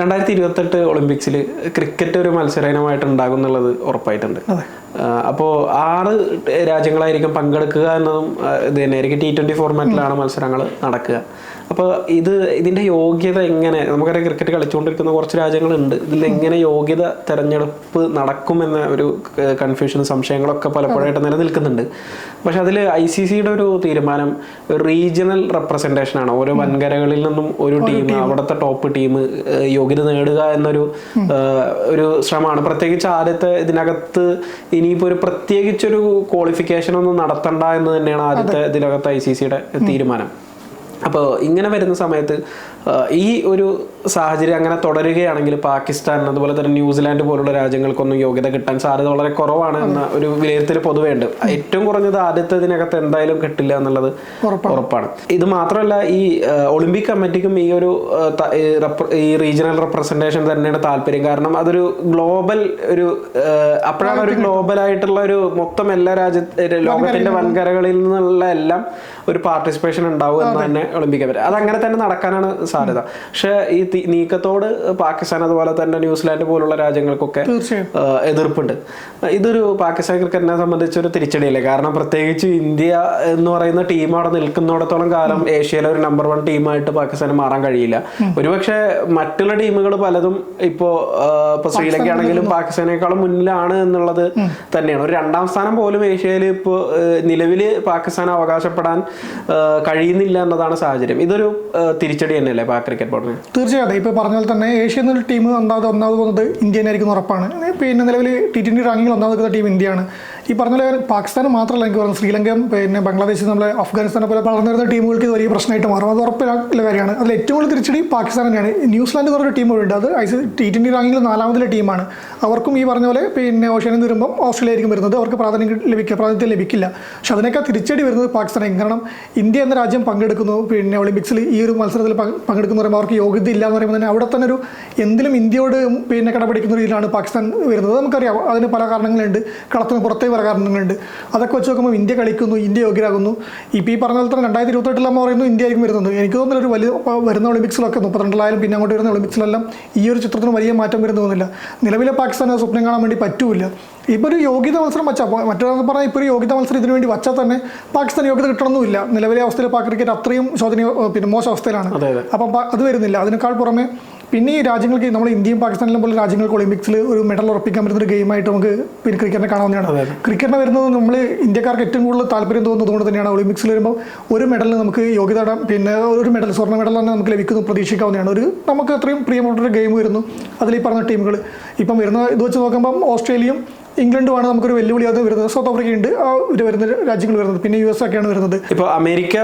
രണ്ടായിരത്തി ഇരുപത്തെട്ട് ഒളിമ്പിക്സിൽ ക്രിക്കറ്റ് ഒരു മത്സര ഇനമായിട്ട് ഉണ്ടാകും എന്നുള്ളത് ഉറപ്പായിട്ടുണ്ട്. അപ്പോൾ ആറ് രാജ്യങ്ങളായിരിക്കും പങ്കെടുക്കുക എന്നതും ഇത് തന്നെയായിരിക്കും ടി ട്വന്റി ഫോർമാറ്റിലാണ് മത്സരങ്ങൾ നടക്കുക. അപ്പോൾ ഇത് ഇതിന്റെ യോഗ്യത എങ്ങനെ? നമുക്കറിയാം ക്രിക്കറ്റ് കളിച്ചുകൊണ്ടിരിക്കുന്ന കുറച്ച് രാജ്യങ്ങളുണ്ട്. ഇതിൽ എങ്ങനെ യോഗ്യത തെരഞ്ഞെടുപ്പ് നടക്കുമെന്ന ഒരു കൺഫ്യൂഷനും സംശയങ്ങളൊക്കെ പലപ്പോഴായിട്ട് നിലനിൽക്കുന്നുണ്ട്. പക്ഷെ അതിൽ ഐ സി സിയുടെ ഒരു തീരുമാനം റീജിയണൽ റെപ്രസെന്റേഷൻ ആണ്. ഓരോ വൻകരകളിൽ നിന്നും ഒരു ടീം അവിടുത്തെ ടോപ്പ് ടീം യോഗ്യത നേടുക എന്നൊരു ഒരു ശ്രമമാണ്. പ്രത്യേകിച്ച് ആദ്യത്തെ ഇതിനകത്ത് ഇനിയിപ്പോൾ ഒരു പ്രത്യേകിച്ചൊരു ക്വാളിഫിക്കേഷൻ ഒന്നും നടത്തണ്ട എന്ന് തന്നെയാണ് ആദ്യത്തെ ഇതിനകത്ത് ഐ സി സിയുടെ തീരുമാനം. അപ്പോൾ ഇങ്ങനെ വരുന്ന സമയത്ത് ഈ ഒരു സാഹചര്യം അങ്ങനെ തുടരുകയാണെങ്കിൽ പാകിസ്ഥാൻ അതുപോലെ തന്നെ ന്യൂസിലാൻഡ് പോലുള്ള രാജ്യങ്ങൾക്കൊന്നും യോഗ്യത കിട്ടാൻ സാധ്യത വളരെ കുറവാണ് എന്ന ഒരു വിലയിരുത്തൽ പൊതുവേ ഉണ്ട്. ഏറ്റവും കുറഞ്ഞത് ആദ്യത്തെ ഇതിനകത്ത് എന്തായാലും കിട്ടില്ല എന്നുള്ളത് ഉറപ്പാണ്. ഇത് മാത്രമല്ല ഈ ഒളിമ്പിക് കമ്മിറ്റിക്കും ഈ ഒരു ഈ റീജിയണൽ റെപ്രസെന്റേഷൻ തന്നെയാണ് താല്പര്യം. കാരണം അതൊരു ഗ്ലോബൽ ഒരു അപ്പോഴാണ് ഒരു ഗ്ലോബൽ ആയിട്ടുള്ള ഒരു മൊത്തം എല്ലാ രാജ്യ ലോകത്തിന്റെ വൻകരകളിൽ നിന്നുള്ള എല്ലാം ഒരു പാർട്ടിസിപ്പേഷൻ ഉണ്ടാവും എന്ന് തന്നെ ഒളിമ്പിക് പറ്റും അതങ്ങനെ തന്നെ നടക്കാനാണ് സാധ്യത. പക്ഷെ ഈ നീക്കത്തോട് പാകിസ്ഥാൻ അതുപോലെ തന്നെ ന്യൂസിലാൻഡ് പോലുള്ള രാജ്യങ്ങൾക്കൊക്കെ എതിർപ്പുണ്ട്. ഇതൊരു പാകിസ്ഥാൻ ക്രിക്കറ്റിനെ സംബന്ധിച്ചൊരു തിരിച്ചടിയല്ലേ? കാരണം പ്രത്യേകിച്ച് ഇന്ത്യ എന്ന് പറയുന്ന ടീം അവിടെ നിൽക്കുന്നിടത്തോളം കാലം ഏഷ്യയിലെ ഒരു നമ്പർ വൺ ടീമായിട്ട് പാകിസ്ഥാന് മാറാൻ കഴിയില്ല. ഒരുപക്ഷെ മറ്റുള്ള ടീമുകൾ പലതും ഇപ്പോ ഇപ്പൊ ശ്രീലങ്ക ആണെങ്കിലും പാകിസ്ഥാനേക്കാളും മുന്നിലാണ് എന്നുള്ളത് തന്നെയാണ്. ഒരു രണ്ടാം സ്ഥാനം പോലും ഏഷ്യയിൽ ഇപ്പോൾ നിലവിൽ പാകിസ്ഥാൻ അവകാശപ്പെടാൻ കഴിയുന്നില്ല എന്നതാണ് സാഹചര്യം. ഇതൊരു തിരിച്ചടി തന്നെയല്ലേ പാക് ക്രിക്കറ്റ് ബോർഡിന്? തീർച്ചയായിട്ടും. ഇപ്പോൾ പറഞ്ഞ പോലെ തന്നെ ഏഷ്യ എന്നൊരു ടീം ഒന്നാമത് ഒന്നാമത് പോകുന്നത് ഇന്ത്യനായിരിക്കും ഉറപ്പാണ്. പിന്നെ നിലവിൽ ടി ട്വന്റി റാങ്കിങ്ങിൽ ഒന്നാമത് നിൽക്കുന്ന ടീം ഇന്ത്യയാണ്. ഈ പറഞ്ഞ പാകിസ്ഥാൻ മാത്രമല്ല എനിക്ക് പറയുന്നത് ശ്രീലങ്കയും പിന്നെ ബംഗ്ലാദേശ് നമ്മളെ അഫ്ഗാനിസ്ഥാനെ പോലെ വളർന്നു വരുന്ന ടീമുകൾക്ക് ഇത് വലിയ പ്രശ്നമായിട്ട് മാറും. അത് ഉറപ്പില്ല കാര്യമാണ്. അതിൽ ഏറ്റവും കൂടുതൽ തിരിച്ചടി പാകിസ്ഥാൻ തന്നെയാണ്. ന്യൂസിലാൻഡ് എന്ന് പറഞ്ഞൊരു ടീം ഉണ്ട്. അത് ഐ സി ടി ട്വന്റി റാങ്കിങ്ങിൽ നാലാമതിലെ ടീമാണ്. അവർക്കും ഈ പറഞ്ഞ പോലെ പിന്നെ ഓഷ്യാനിൽ നിന്ന് വരുമ്പം ഓസ്ട്രേലിയ ആയിരിക്കും വരുന്നത്. അവർക്ക് പ്രാധാന്യം ലഭിക്കുക പ്രാതിനിധ്യം ലഭിക്കില്ല. പക്ഷെ അതിനേക്കാൾ തിരിച്ചടി വരുന്നത് പാകിസ്ഥാനായിരിക്കും. കാരണം ഇന്ത്യ എന്ന രാജ്യം പങ്കെടുക്കുന്നു. പിന്നെ ഒളിമ്പിക്സിൽ ഈ ഒരു മത്സരത്തിൽ പങ്ക് പങ്കെടുക്കുന്ന പറയുമ്പോൾ അവർക്ക് യോഗ്യത ഇല്ല എന്ന് പറയുമ്പോൾ തന്നെ അവിടെ തന്നെ ഒരു എന്തിലും ഇന്ത്യയോട് പിന്നെ കടപിടിക്കുന്ന രീതിയിലാണ് പാകിസ്ഥാൻ വരുന്നത്. നമുക്കറിയാം. അതിന് പല കാരണങ്ങളുണ്ട്. കളത്തിന് പുറത്തേ പല കാരണങ്ങളുണ്ട്. അതൊക്കെ വെച്ച് നോക്കുമ്പോൾ ഇന്ത്യ കളിക്കുന്നു ഇന്ത്യ യോഗ്യരാകുന്നു. ഇപ്പോൾ ഈ പറഞ്ഞ തന്നെ രണ്ടായിരത്തി ഇരുപത്തെട്ടിലാകുമ്പോൾ പറയുന്നു ഇന്ത്യ ആയിരിക്കും വരുന്നത്. എനിക്ക് തോന്നുന്നു ഒരു വലിയ വരുന്ന ഒളിമ്പിക്സിലൊക്കെ മുപ്പത്തിരണ്ടിലായാലും പിന്നെ അങ്ങോട്ട് വരുന്ന ഒളിമ്പിക്സിലെല്ലാം ഈ ഒരു ചിത്രത്തിന് വലിയ മാറ്റം വരുന്നു തോന്നുന്നില്ല നിലവിലെ പാകിസ്ഥാൻ സ്വപ്നം കാണാൻ വേണ്ടി പറ്റൂല ഇപ്പോൾ ഒരു യോഗ്യത മത്സരം വച്ചാൽ മറ്റൊരാൾ പറഞ്ഞാൽ ഇപ്പോൾ ഒരു യോഗ്യത മത്സരം ഇതിനു വേണ്ടി വച്ചാൽ തന്നെ പാകിസ്ഥാൻ യോഗ്യത കിട്ടണമെന്നില്ല നിലവിലെ അവസ്ഥയിൽ പാക് ക്രിക്കറ്റ് അത്രയും ശോധനീയ പിന്നെ മോശം അവസ്ഥയിലാണ്. അപ്പം അത് വരുന്നില്ല. അതിനേക്കാൾ പുറമെ പിന്നെ ഈ രാജ്യങ്ങൾക്ക് നമ്മൾ ഇന്ത്യയും പാകിസ്ഥാനിലും പോലെ രാജ്യങ്ങൾക്ക് ഒളിമ്പിക്സിൽ ഒരു മെഡൽ ഉറപ്പിക്കാൻ പറ്റുന്ന ഒരു ഗെയിമായിട്ട് നമുക്ക് പിന്നെ ക്രിക്കറ്റിനെ കാണാവുന്നതാണ്. ക്രിക്കറ്റിനെ വരുന്നത് നമ്മൾ ഇന്ത്യക്കാർക്ക് ഏറ്റവും കൂടുതൽ താല്പര്യം തോന്നുന്നത് കൊണ്ട് തന്നെയാണ് ഒളിമ്പിക്സിൽ വരുമ്പോൾ ഒരു മെഡലിന് നമുക്ക് യോഗ്യത പിന്നെ ഒരു മെഡൽ സ്വർണ മെഡൽ തന്നെ നമുക്ക് ലഭിക്കുന്നു പ്രതീക്ഷിക്കാവുന്നതാണ്. ഒരു നമുക്ക് അത്രയും പ്രിയപ്പെട്ട ഒരു ഗെയിം വരുന്നു. അതിൽ ഈ പറഞ്ഞ ടീമുകൾ ഇപ്പം വരുന്ന ഇത് വെച്ച് നോക്കുമ്പം ഓസ്ട്രേലിയയും ഇംഗ്ലണ്ടുമാണ് നമുക്കൊരു വെല്ലുവിളി അത് വരുന്നത്. സൗത്ത് ആഫ്രിക്ക ഉണ്ട് ഒരു വരുന്ന രാജ്യങ്ങൾ വരുന്നത്. പിന്നെ യു എസ് ഒക്കെയാണ് വരുന്നത്. ഇപ്പൊ അമേരിക്ക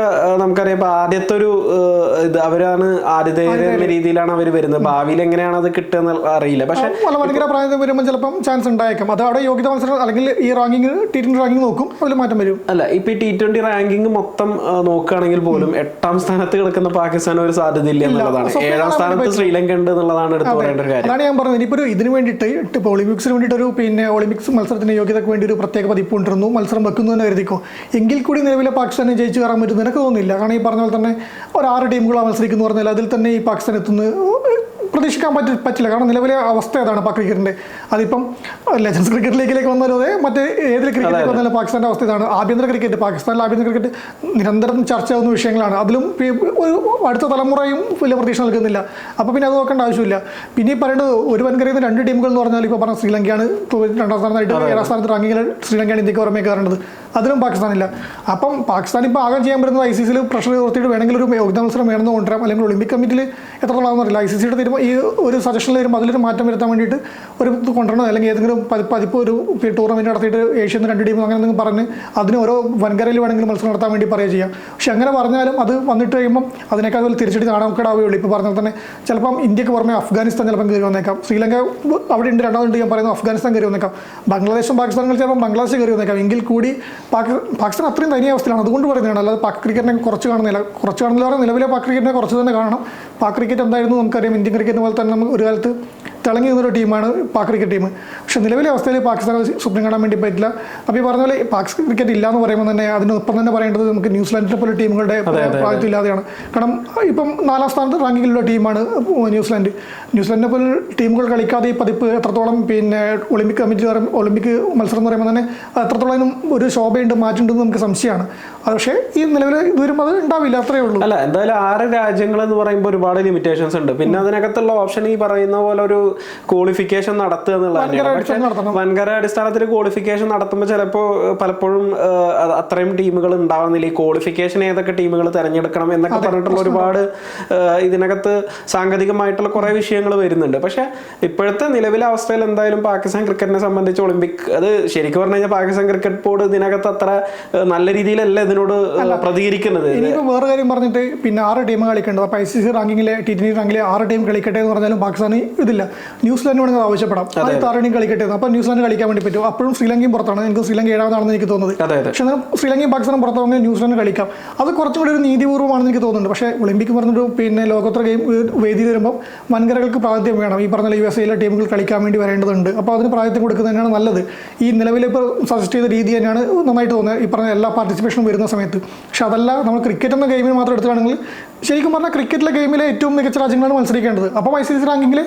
നമുക്കറിയാം ഇപ്പൊ ആദ്യത്തെ ഒരു ഇത് അവരാണ് ആദ്യത്തെ രീതിയിലാണ് അവർ വരുന്നത്. ഭാവിയിൽ എങ്ങനെയാണ് അത് കിട്ടുക അറിയില്ല. പക്ഷെ പല വൻകിട പ്രായം വരുമ്പോൾ ചിലപ്പം ചാൻസ് ഉണ്ടായേക്കാം. അത് അവിടെ യോഗ്യത മത്സരം അല്ലെങ്കിൽ ഈ റാങ്കിങ് ടി ട്വന്റി റാങ്കിങ് നോക്കും. അതിൽ മാറ്റം വരും. അല്ല ഇപ്പൊ ടി ട്വന്റി റാങ്കിങ് മൊത്തം നോക്കുകയാണെങ്കിൽ പോലും എട്ടാം സ്ഥാനത്ത് കിടക്കുന്ന പാകിസ്ഥാൻ ഒരു സാധ്യതയില്ല എന്നുള്ളതാണ്. ഏഴാം സ്ഥാനത്ത് ശ്രീലങ്ക ഉണ്ട് എന്നുള്ളതാണ് എടുത്തു പറയേണ്ട ഒരു കാര്യം. അതാണ് ഞാൻ പറഞ്ഞത്. ഇനിയിപ്പോൾ ഇതിന് വേണ്ടിയിട്ട് ഇപ്പോൾ ഒളിമ്പിക്സിന് വേണ്ടിയിട്ട് ഒരു പിന്നെ ഒളിമ്പിക്സ് മത്സരത്തിന് യോഗ്യതയ്ക്ക് വേണ്ടി ഒരു പ്രത്യേക പതിപ്പ് കൊണ്ടിരുന്നു മത്സരം വെക്കുന്നു എന്ന് കരുതിക്കോ എങ്കിൽ കൂടി നിലവിലെ പാകിസ്ഥാനെ ജയിച്ചു കയറാൻ പറ്റും. എനിക്ക് തോന്നുന്നില്ല കാരണം ഈ പറഞ്ഞ പോലെ തന്നെ ഒരു ആറ് ടീമുകളാണ് മത്സരിക്കുന്നു പറഞ്ഞാൽ അതിൽ തന്നെ ഈ പാകിസ്ഥാൻ എത്തുന്നത് പ്രതീക്ഷിക്കാൻ പറ്റി പറ്റില്ല. കാരണം നിലവിലെ അവസ്ഥ അതാണ് പാക് ക്രിക്കറ്റിന്റെ അതിപ്പം ലെജൻസ് ക്രിക്കറ്റ് ലീഗിലേക്ക് വന്നാലും അതെ മറ്റേ ഏതിൽ ക്രിക്കറ്റിലേക്ക് വന്നാലും പാകിസ്ഥാന്റെ അവസ്ഥ ഇതാണ്. ആഭ്യന്തര ക്രിക്കറ്റ് പാകിസ്ഥാനിലെ ആഭ്യന്തര ക്രിക്കറ്റ് നിരന്തരം ചർച്ചയാവുന്ന വിഷയങ്ങളാണ്. അതിലും ഒരു അടുത്ത തലമുറയും വലിയ പ്രതീക്ഷ നൽകുന്നില്ല. അപ്പോൾ പിന്നെ അത് നോക്കേണ്ട ആവശ്യമില്ല. പിന്നെ ഈ പറയുന്നത് ഒരു വൻകരയിൽ നിന്ന് രണ്ട് ടീമുകൾ എന്ന് പറഞ്ഞാൽ ഇപ്പോൾ പറഞ്ഞ ശ്രീലങ്കയാണ് രണ്ടാം സ്ഥാനത്തായിട്ട് ഏഴാം സ്ഥാനത്ത് റാങ്കിങ്ങിൽ ശ്രീലങ്കയാണ് ഇന്ത്യയ്ക്ക് പുറമേ കയറേണ്ടത്. അതിലും പാകിസ്ഥാനില്ല. അപ്പം പാകിസ്ഥാൻ ഇപ്പോൾ ആകെ ചെയ്യാൻ പറ്റുന്നത് ഐ സി സിയിൽ പ്രഷർ ഉയർത്തിയിട്ട് വേണമെങ്കിൽ ഒരു യോഗ്യതാ മത്സരം വേണമെന്ന് കൊണ്ടുവരാം. അല്ലെങ്കിൽ ഒളിമ്പിക് കമ്മിറ്റിയിൽ എത്രത്തോളം അറിയില്ല. ഐ സി സിയുടെ തീരുമാനം ഈ ഒരു സജഷനിൽ വരുമ്പോൾ അതിലൊരു മാറ്റം വരുത്താൻ വേണ്ടിയിട്ട് ഒരു കൊണ്ടുവരണം. അല്ലെങ്കിൽ ഏതെങ്കിലും പതി- പതിപ്പ് ഒരു ടൂർണമെന്റ് നടത്തിയിട്ട് ഏഷ്യൻ രണ്ട് ടീം അങ്ങനെ എന്തെങ്കിലും പറഞ്ഞ് അതിന് ഓരോ വൻകരയിൽ വേണമെങ്കിൽ മത്സരം നടത്താൻ വേണ്ടി പറയുക ചെയ്യാം. പക്ഷെ അങ്ങനെ പറഞ്ഞാലും അത് വന്നിട്ട് കഴിയുമ്പം അതിനേക്കാൾ വലിയ തിരിച്ചടി നാണക്കേടാവുകയുള്ളൂ ഇപ്പോൾ പറഞ്ഞാൽ തന്നെ ചിലപ്പം ഇന്ത്യയ്ക്ക് പുറമെ അഫ്ഗാനിസ്ഥാൻ ചിലപ്പം കയറി വന്നേക്കാം. ശ്രീലങ്ക അവിടെ ഉണ്ട് രണ്ടാമത് ഞാൻ പറയുന്നത് അഫ്ഗാനിസ്ഥാൻ കയറി വന്നേക്കാം. ബംഗ്ലാദേശും പാകിസ്ഥാനും ചിലപ്പം ബംഗ്ലാദേശ് കയറി വന്നേക്കാം. എങ്കിൽ കൂടി പാകി പാകിസ്ഥാൻ അത്രയും ദയനീയ അവസ്ഥയിലാണ്. അതുകൊണ്ട് പറയുന്നതാണ്. അല്ലാതെ പാക് ക്രിക്കറ്റിനെ കുറച്ച് കാണുന്നില്ല. കുറച്ച് കാണുന്നില്ല നിലവിലെ പാക് ക്രിക്കറ്റിനെ കുറച്ച് തന്നെ കാണണം. പാക് ക്രിക്കറ്റ് എന്തായിരുന്നു നമുക്കറിയാം. ഇന്ത്യൻ ക്രിക്കറ്റ് പോലെ തന്നെ നമുക്ക് ഒരു കാലത്ത് തിളങ്ങി നിന്നൊരു ടീമാണ് പാക് ക്രിക്കറ്റ് ടീം. പക്ഷേ നിലവിലെ അവസ്ഥയിൽ പാകിസ്ഥാൻ സ്വപ്നം കാണാൻ വേണ്ടി പറ്റില്ല. അപ്പോൾ ഈ പറഞ്ഞ പോലെ പാക് ക്രിക്കറ്റ് ഇല്ല എന്ന് പറയുമ്പോൾ തന്നെ അതിനൊപ്പം തന്നെ പറയേണ്ടത് നമുക്ക് ന്യൂസിലാൻഡിനെ പോലെ ടീമുകളുടെ പ്രായത്തിൽ ഇല്ലാതെയാണ് കാരണം ഇപ്പം നാലാം സ്ഥാനത്ത് റാങ്കിങ്ങിലുള്ള ടീമാണ് ന്യൂസിലാൻഡ്. ന്യൂസിലാൻഡിനെ പോലെ ടീമുകൾ കളിക്കാതെ ഈ പതിപ്പ് എത്രത്തോളം പിന്നെ ഒളിമ്പിക് കമ്മിറ്റി ഒളിമ്പിക് മത്സരം എന്ന് പറയുമ്പോൾ തന്നെ എത്രത്തോളം ഒരു ശോഭയുണ്ട് മാറ്റുണ്ടെന്ന് നമുക്ക് സംശയമാണ്. പക്ഷേ ഈ നിലവിൽ ഇതുവരും അത് ഉണ്ടാവില്ല അത്രയേ ഉള്ളൂ. അല്ല എന്തായാലും ആറ് രാജ്യങ്ങൾ എന്ന് പറയുമ്പോൾ ഒരുപാട് ലിമിറ്റേഷൻസ് ഉണ്ട്. പിന്നെ അതിനകത്തുള്ള ഓപ്ഷൻ ഈ പറയുന്ന പോലെ ഒരു ക്വാളിഫിക്കേഷൻ നടത്തുക എന്നുള്ളത് വൻകര അടിസ്ഥാനത്തിൽ ക്വാളിഫിക്കേഷൻ നടത്തുമ്പോൾ ചിലപ്പോൾ പലപ്പോഴും അത്രയും ടീമുകൾ ഉണ്ടാവുന്നില്ല. ഈ ക്വാളിഫിക്കേഷൻ ഏതൊക്കെ ടീമുകൾ തിരഞ്ഞെടുക്കണം എന്നൊക്കെ പറഞ്ഞിട്ടുള്ള ഒരുപാട് ഇതിനകത്ത് സാങ്കേതികമായിട്ടുള്ള കുറേ വിഷയങ്ങൾ വരുന്നുണ്ട്. പക്ഷേ ഇപ്പോഴത്തെ നിലവിലെ അവസ്ഥയിൽ എന്തായാലും പാകിസ്ഥാൻ ക്രിക്കറ്റിനെ സംബന്ധിച്ച് ഒളിമ്പിക് അത് ശരിക്കും പറഞ്ഞു കഴിഞ്ഞാൽ പാകിസ്ഥാൻ ക്രിക്കറ്റ് ബോർഡ് ഇതിനകത്ത് അത്ര നല്ല രീതിയിലല്ല ഇതിനോട് പ്രതികരിക്കുന്നത്. ഇനിയിപ്പോൾ വേറെ കാര്യം പറഞ്ഞിട്ട് പിന്നെ ആറ് ടീം കളിക്കേണ്ടത്. അപ്പോൾ ഐ സി സി റാങ്കിങ്ങിലെ ടി ട്വന്റി റാങ്കിലെ ആറ് ടീം കളിക്കട്ടെ എന്ന് പറഞ്ഞാലും പാകിസ്ഥാന് ഇതില്ല. ന്യൂസിലാൻഡ് വേണമെങ്കിൽ ആവശ്യപ്പെടാം ആറ് കളിക്കട്ടെ. അപ്പൊ അപ്പോൾ ന്യൂസിലാൻഡ് കളിക്കാൻ വേണ്ടി പറ്റും. അപ്പോഴും ശ്രീലങ്കയും പുറത്താണ്. എനിക്ക് ശ്രീലങ്ക ഏഴാമതാണെന്ന് എനിക്ക് തോന്നുന്നത്. പക്ഷേ ശ്രീലങ്കയും പാകിസ്ഥാനും പുറത്താണെങ്കിൽ ന്യൂസിലാൻഡ് കളിക്കാം. അത് കുറച്ചും കൂടി ഒരു നീതിപൂർവമാണെന്ന് എനിക്ക് തോന്നുന്നുണ്ട്. പക്ഷേ ഒളിമ്പിക് പറഞ്ഞൊരു പിന്നെ ലോകോത്തര ഗെയിം വേദിയിൽ വരുമ്പോൾ വൻകരകൾക്ക് പ്രാതിഥ്യം വേണം. ഈ പറഞ്ഞ യു എസ് എയിലെ ടീമുകൾ കളിക്കാൻ വേണ്ടി വരേണ്ടതുണ്ട്. അപ്പോൾ അതിന് പ്രാതിഥ്യം കൊടുക്കുന്നത് തന്നെയാണ് നല്ലത്. ഈ നിലവിൽ ഇപ്പോൾ സജസ്റ്റ് ചെയ്ത രീതി തന്നെയാണ് നന്നായിട്ട് തോന്നുന്നത്. ഈ പറഞ്ഞ എല്ലാ പാർട്ടിസിപ്പേഷനും വരുന്ന സമയത്ത്. പക്ഷെ അതല്ല നമ്മൾ ക്രിക്കറ്റ് എന്ന ഗെയിമിന് മാത്രം എടുത്തുകയാണെങ്കിൽ ശരിക്കും പറഞ്ഞാൽ ക്രിക്കറ്റിലെ ഗെയിമിലെ ഏറ്റവും മികച്ച രാജ്യങ്ങളാണ് മത്സരിക്കേണ്ടത്. അപ്പോൾ ഐ സി സി റാങ്കിങ്ങിൽ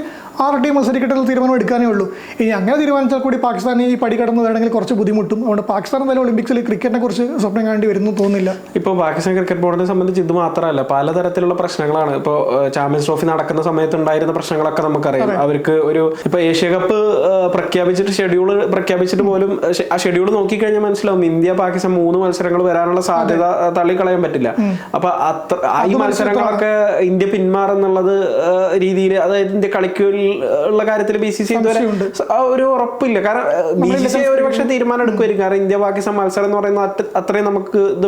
ആറ് ടീം മത്സരിക്കട്ടെ തീരുമാനം എടുക്കാനേ ഉള്ളൂ. ഇനി അങ്ങനെ തീരുമാനിച്ചാൽ കൂടി പാകിസ്ഥാൻ ഈ പടി കടന്ന് വേണമെങ്കിൽ കുറച്ച് ബുദ്ധിമുട്ടും. അതുകൊണ്ട് പാകിസ്ഥാൻ എന്തായാലും ഒളിമ്പിക്സിൽ ക്രിക്കറ്റിനെ കുറിച്ച് സ്വപ്നം കാണേണ്ടി വരുന്നു തോന്നുന്നില്ല. ഇപ്പോൾ പാകിസ്ഥാൻ ക്രിക്കറ്റ് ബോർഡിനെ സംബന്ധിച്ച് ഇത് മാത്രമല്ല പലതരത്തിലുള്ള പ്രശ്നങ്ങളാണ്. ഇപ്പോൾ ചാമ്പ്യൻസ് ട്രോഫി നടക്കുന്ന സമയത്ത് ഉണ്ടായിരുന്ന പ്രശ്നങ്ങളൊക്കെ നമുക്കറിയാം. അവർക്ക് ഒരു ഇപ്പോൾ ഏഷ്യ കപ്പ് പ്രഖ്യാപിച്ചിട്ട് ഷെഡ്യൂൾ പ്രഖ്യാപിച്ചിട്ട് പോലും ആ ഷെഡ്യൂൾ നോക്കിക്കഴിഞ്ഞാൽ മനസ്സിലാവും ഇന്ത്യ പാകിസ്ഥാൻ മൂന്ന് മത്സരങ്ങൾ വരാനുള്ള സാധ്യത തള്ളിക്കളയാൻ പറ്റില്ല. അപ്പൊ അത്ര ആ ഈ മത്സരങ്ങളൊക്കെ ഇന്ത്യ പിന്മാറുന്നുള്ളത് രീതിയിൽ അതായത് ഇന്ത്യ കളിക്കുള്ള കാര്യത്തിൽ ബി സി സി ഇതുവരെ ഒരു ഉറപ്പില്ല. കാരണം ബി സി സി ഒരു പക്ഷേ തീരുമാനം എടുക്കുമായിരിക്കും കാരണം ഇന്ത്യ പാകിസ്ഥാൻ മത്സരം എന്ന് പറയുന്നത് അത്ര- അത്രയും നമുക്ക് ഇത്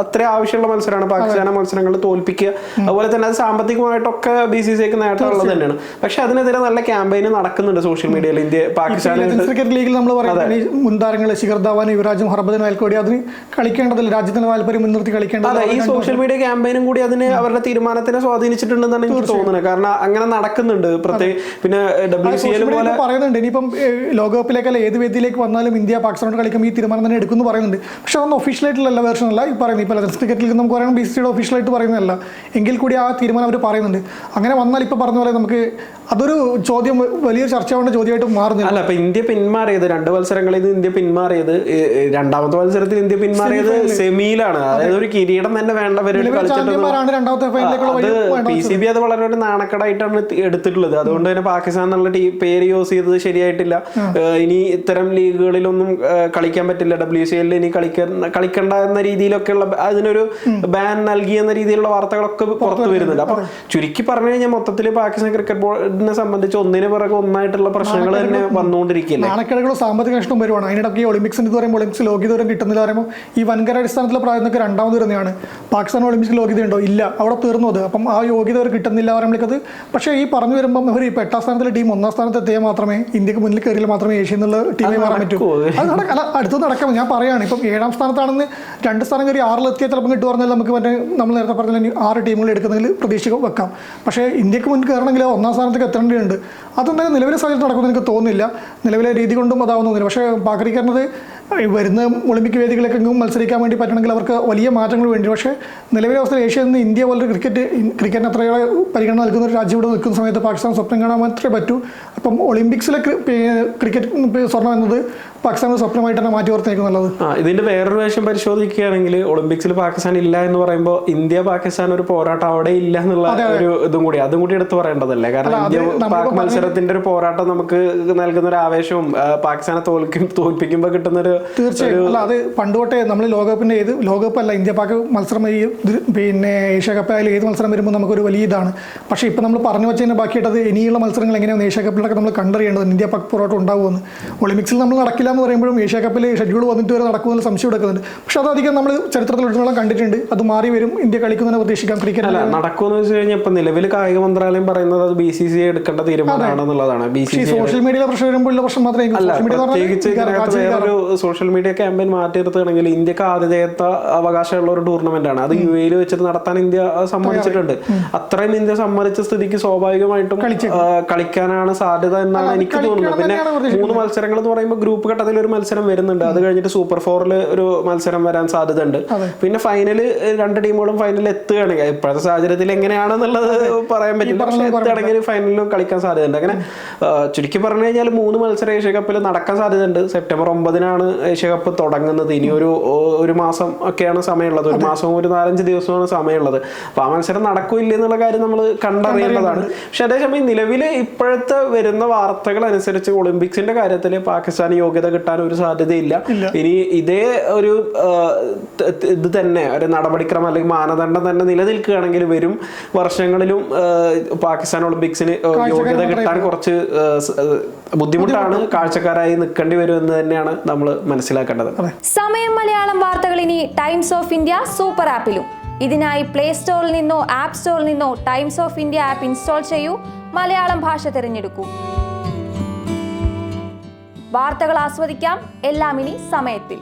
അത്രയും ആവശ്യമുള്ള മത്സരമാണ്. പാകിസ്ഥാനെ മത്സരങ്ങൾ തോൽപ്പിക്കുക. അതുപോലെ തന്നെ അത് സാമ്പത്തികമായിട്ടൊക്കെ ബി സി സിക്ക് നേട്ടമുള്ളത് തന്നെയാണ്. പക്ഷെ അതിനെതിരെ നല്ല ക്യാമ്പയിൻ നടക്കുന്നുണ്ട് സോഷ്യൽ മീഡിയയിൽ ഇന്ത്യ പാകിസ്ഥാൻ ക്രിക്കറ്റ് ലീഗിൽ നമ്മൾ പറയുന്നത് മുൻ ശിഖർ ധവാൻ യുവരാജും ഹർഭജനും അയൽക്കോടി അതിന് കളിക്കേണ്ടതില്ല. രാജ്യത്തിന്റെ താല്പര്യം മുൻനിർത്തി കളിക്കേണ്ടത് ഈ സോഷ്യൽ മീഡിയ ക്യാമ്പയിനും കൂടി അതിന് അവരുടെ തീരുമാനത്തിനെ സ്വാധീനിച്ചിട്ടുണ്ടെന്നാണ് എനിക്ക് തോന്നുന്നത്. കാരണം അങ്ങനെ നടക്കുന്നുണ്ട്. പ്രത്യേക പിന്നെ ഡബ്ല്യു സി എൽ പോലെ പറയുന്നുണ്ട്. ഇനിയിപ്പം ലോകകപ്പിലേക്കല്ല ഏത് വേദിയിലേക്ക് വന്നാലും ഇന്ത്യ പാകിസ്ഥാനോട് കളിക്കുമ്പോൾ ഈ തീരുമാനം തന്നെ എടുക്കുന്നു പറയുന്നുണ്ട്. പക്ഷെ അതൊന്നും ഒഫീഷ്യലായിട്ടുള്ള വേർഷൻ അല്ല. ഈ പറയുന്നത് ഇപ്പോൾ ലെജൻസ് ക്രിക്കറ്റിൽ നമുക്ക് പറയുന്നത് ബി സി സിയുടെ ഒഫീഷ്യലായിട്ട് പറയുന്നതല്ല. എങ്കിൽ കൂടി ആ തീരുമാനം അവർ പറയുന്നുണ്ട്. അങ്ങനെ വന്നാൽ ഇപ്പോൾ പറഞ്ഞ പോലെ നമുക്ക് അതൊരു ചോദ്യം വലിയ ചർച്ചയാവേണ്ട ചോദ്യമായിട്ട് മാറുന്നില്ല. അല്ല അപ്പൊ ഇന്ത്യ പിന്മാറിയത് രണ്ട് മത്സരങ്ങളിൽ നിന്ന് ഇന്ത്യ പിന്മാറിയത് രണ്ടാമത്തെ മത്സരത്തിൽ ഇന്ത്യ പിന്മാറിയത് സെമിയിലാണ്. അതായത് ഒരു കിരീടം തന്നെ വേണ്ടവരോട് നിലവിലെ കളിച്ചിട്ട് രണ്ടാമത്തെ ഫൈനലിലേക്കുള്ള അത് വേണ്ട പി സി ബി അത് വളരെ ഒരു നാണക്കടായിട്ടാണ് എടുത്തിട്ടുള്ളത്. അതുകൊണ്ട് തന്നെ പാകിസ്ഥാൻ എന്നുള്ള ടീം പേര് യൂസ് ചെയ്തത് ശരിയായിട്ടില്ല. ഇനി ഇത്തരം ലീഗുകളിലൊന്നും കളിക്കാൻ പറ്റില്ല. ഡബ്ല്യു സി എല്ലിൽ ഇനി കളിക്കാൻ കളിക്കണ്ട എന്ന രീതിയിലൊക്കെയുള്ള ഉള്ള അതിനൊരു ബാൻ നൽകി എന്ന രീതിയിലുള്ള വാർത്തകളൊക്കെ പുറത്തു വരുന്നുണ്ട്. അപ്പൊ ചുരുക്കി പറഞ്ഞു കഴിഞ്ഞാൽ മൊത്തത്തിൽ പാകിസ്ഥാൻ ക്രിക്കറ്റ് ബോർഡിനെ സംബന്ധിച്ച് ഒന്നിന് പിറകെ ഒന്നായിട്ടുള്ള പ്രശ്നങ്ങൾ തന്നെ വന്നുകൊണ്ടിരിക്കുകയല്ലേ? നാണക്കേടുകളും സാമ്പത്തിക നഷ്ടം വരുവാണ്. അതിനിടയ്ക്ക് ഒളിമ്പിക്സ് എന്ന് ഇത് പറയുമ്പോൾ ഒളിമ്പിക്സ് ലോകിതരം കിട്ടുന്നില്ല. പറയുമ്പോൾ ഈ വൻകര അടിസ്ഥാനത്തിലെ പ്രായത്തിനൊക്കെ രണ്ടാമത് വരുന്നതാണ്. പാകിസ്ഥാൻ ഒളിമ്പിക്സ് യോഗ്യത ഉണ്ടോ ഇല്ല. അവിടെ തീർന്നു അത്. അപ്പം ആ യോഗ്യത അവർ കിട്ടുന്നില്ല പറയുമ്പോഴേക്കത് പക്ഷേ ഈ പറഞ്ഞു വരുമ്പം അവർ എട്ടാം സ്ഥാനത്തിലെ ടീം ഒന്നാം സ്ഥാനത്ത് എത്തിയാൽ മാത്രമേ ഇന്ത്യയ്ക്ക് മുന്നിൽ കയറിയാൽ മാത്രമേ ഏഷ്യ എന്നുള്ള ടീമായി മാറാൻ പറ്റൂ. അത്. നടക്ക- അല്ല അടുത്ത് നടക്കാം. ഞാൻ പറയാണ് ഇപ്പം ഏഴാം സ്ഥാനത്താണെന്ന് രണ്ട് സ്ഥാനം കയറി ആറിലെത്തിയാൽ ചിലപ്പോൾ കിട്ടു പറഞ്ഞാൽ നമുക്ക് മറ്റേ നമ്മൾ നേരത്തെ പറഞ്ഞ ആറ് ടീമുകൾ എടുക്കുന്നതിൽ പ്രതീക്ഷ വെക്കാം. പക്ഷേ ഇന്ത്യയ്ക്ക് മുന്നിൽ കയറണമെങ്കിൽ ഒന്നാം സ്ഥാനത്തേക്ക് എത്തേണ്ടതുണ്ട്. അതെന്തായാലും നിലവിലെ സാഹചര്യം നടക്കുമെന്ന് എനിക്ക് തോന്നുന്നില്ല. നിലവിലെ രീതി കൊണ്ടും അതാവുന്നില്ല പക്ഷേ പാക്രിക്കുന്നത് വരുന്ന ഒളിമ്പിക് വേദികളൊക്കെ മത്സരിക്കാൻ വേണ്ടി പറ്റണമെങ്കിൽ അവർക്ക് വലിയ മാറ്റങ്ങൾ വേണ്ടി. പക്ഷേ നിലവിലെ അവസ്ഥയിൽ ഏഷ്യയിൽ നിന്ന് ഇന്ത്യ പോലൊരു ക്രിക്കറ്റ് ക്രിക്കറ്റിന് അത്രയേറെ പരിഗണന നൽകുന്ന ഒരു രാജ്യം ഇവിടെ നിൽക്കുന്ന സമയത്ത് പാകിസ്ഥാൻ സ്വപ്നം കാണാൻ മാത്രമേ പറ്റൂ. അപ്പം ഒളിമ്പിക്സിലെ ക്രിക്കറ്റ് സ്വർണം എന്നത് പാകിസ്ഥാൻ സ്വപ്നമായിട്ടാണ് സ്വപ്നമായിട്ട് തന്നെ മാറ്റി ഓർത്തേക്കും നല്ലത്. ആ ഇതിന്റെ വേറൊരു വേഷം പരിശോധിക്കുകയാണെങ്കിൽ ഒളിമ്പിക്സിൽ പാകിസ്ഥാൻ ഇല്ല എന്ന് പറയുമ്പോൾ ഇന്ത്യ പാകിസ്ഥാൻ ഒരു പോരാട്ടം അവിടെ ഇല്ല എന്നുള്ള ഒരു ഇതും കൂടി. അതും കൂടി എടുത്തു പറയേണ്ടതല്ലേ? കാരണം ഇന്ത്യ പാക് മത്സരത്തിന്റെ ഒരു പോരാട്ടം നമുക്ക് നൽകുന്ന ഒരു ആവേശവും പാകിസ്ഥാനെ തോൽക്കും തോൽപ്പിക്കുമ്പോൾ കിട്ടുന്ന ഒരു തീർച്ചയായും. അല്ല അത് പണ്ട് തൊട്ടേ നമ്മൾ ലോകകപ്പിന്റെ ഏത് ലോകകപ്പ് അല്ല ഇന്ത്യ പാക് മത്സരം ഈ പിന്നെ ഏഷ്യ കപ്പ് ആയാലും ഏത് മത്സരം വരുമ്പോൾ നമുക്കൊരു വലിയ ഇതാണ്. പക്ഷേ ഇപ്പം നമ്മൾ പറഞ്ഞു വെച്ചതിന് ബാക്കിയിട്ടത് ഇനിയുള്ള മത്സരങ്ങൾ എങ്ങനെയാണ് ഏഷ്യ കപ്പിലൊക്കെ നമ്മൾ കണ്ടറിയേണ്ടത്? ഇന്ത്യ പാക് പോരാട്ടം ഉണ്ടാവുമെന്ന്. ഒളിമ്പിക്സിൽ നമ്മൾ നടക്കില്ല എന്ന് പറയുമ്പോഴും ഏഷ്യ കപ്പിൽ ഷെഡ്യൂൾ വന്നിട്ട് വരെ നടക്കുമെന്ന് സംശയം എടുക്കുന്നുണ്ട്. പക്ഷേ അതധികം നമ്മൾ ചരിത്രത്തിൽ ഒരുപാട് കണ്ടിട്ടുണ്ട്. അത് മാറി വരും. ഇന്ത്യ കളിക്കുന്നതിനെ പ്രതീക്ഷിക്കാം ക്രിക്കറ്റ് അല്ല നടക്കുമെന്ന് വെച്ച് കഴിഞ്ഞാൽ ഇപ്പൊ നിലവിൽ കായിക മന്ത്രാലയം പറയുന്നത് അത് ബി സി സി എടുക്കേണ്ട തീരുമാനമാണെന്നുള്ളതാണ്. ബി സി സി സോഷ്യൽ മീഡിയയിലെ പ്രശ്നം വരുമ്പോഴുള്ള പ്രശ്നം മാത്രമേ social media social media campaign മാറ്റിയെടുത്തുകയാണെങ്കിൽ ഇന്ത്യയ്ക്ക് ആതിഥേയത്വ അവകാശമുള്ള ഒരു ടൂർണമെന്റ് ആണ്. അത് യു എയിൽ വെച്ചിട്ട് നടത്താൻ ഇന്ത്യ സമ്മതിച്ചിട്ടുണ്ട്. അത്രയും ഇന്ത്യ സമ്മതിച്ച സ്ഥിതിക്ക് സ്വാഭാവികമായിട്ടും കളിക്കാനാണ് സാധ്യത എന്നാണ് എനിക്ക് തോന്നുന്നത്. പിന്നെ മൂന്ന് മത്സരങ്ങൾ എന്ന് പറയുമ്പോൾ ഗ്രൂപ്പ് ഘട്ടത്തിൽ ഒരു മത്സരം വരുന്നുണ്ട്. അത് കഴിഞ്ഞിട്ട് സൂപ്പർ ഫോറിൽ ഒരു മത്സരം വരാൻ സാധ്യതയുണ്ട്. പിന്നെ ഫൈനൽ രണ്ട് ടീമുകളും ഫൈനലിൽ എത്തുകയാണെങ്കിൽ ഇപ്പോഴത്തെ സാഹചര്യത്തിൽ എങ്ങനെയാണെന്നുള്ളത് പറയാൻ പറ്റില്ല. പക്ഷെ എത്തുകയാണെങ്കിൽ ഫൈനലിലും കളിക്കാൻ സാധ്യതയുണ്ട്. അങ്ങനെ ചുരുക്കി പറഞ്ഞു കഴിഞ്ഞാൽ മൂന്ന് മത്സരം ഏഷ്യ കപ്പിൽ നടക്കാൻ സാധ്യതയുണ്ട്. സെപ്റ്റംബർ ഒമ്പതിനാണ് ഏഷ്യ കപ്പ് തുടങ്ങുന്നത് ഇനി ഒരു മാസം ഒക്കെയാണ് സമയമുള്ളത്. ഒരു മാസവും ഒരു നാലഞ്ച് ദിവസമാണ് സമയമുള്ളത്. അപ്പൊ ആ മത്സരം നടക്കില്ല എന്നുള്ള കാര്യം നമ്മൾ കണ്ടറിയേണ്ടതാണ്. പക്ഷെ അതേസമയം നിലവിൽ ഇപ്പോഴത്തെ വരുന്ന വാർത്തകൾ അനുസരിച്ച് ഒളിമ്പിക്സിന്റെ കാര്യത്തിൽ പാകിസ്ഥാന് യോഗ്യത കിട്ടാൻ ഒരു സാധ്യതയില്ല. ഇനി ഇതേ ഒരു ഇത് തന്നെ ഒരു നടപടിക്രമം അല്ലെങ്കിൽ മാനദണ്ഡം തന്നെ നിലനിൽക്കുകയാണെങ്കിൽ വരും വർഷങ്ങളിലും പാകിസ്ഥാൻ ഒളിമ്പിക്സിന് യോഗ്യത കിട്ടാൻ കുറച്ച് ബുദ്ധിമുട്ടാണ് കാഴ്ചക്കാരായി നിൽക്കേണ്ടി വരും എന്ന് തന്നെയാണ് നമ്മൾ മനസ്സിലാക്കേണ്ടത്. സമയം മലയാളം വാർത്തകൾ ഇനി ടൈംസ് ഓഫ് ഇന്ത്യ സൂപ്പർ ആപ്പിലും. ഇതിനായി പ്ലേ സ്റ്റോറിൽ നിന്നോ ആപ്പ് സ്റ്റോറിൽ നിന്നോ Times of India app install ചെയ്യൂ. മലയാളം ഭാഷ തിരഞ്ഞെടുക്കൂ. വാർത്തകൾ ആസ്വദിക്കാം. എല്ലാം ഇനി സമയത്തിൽ.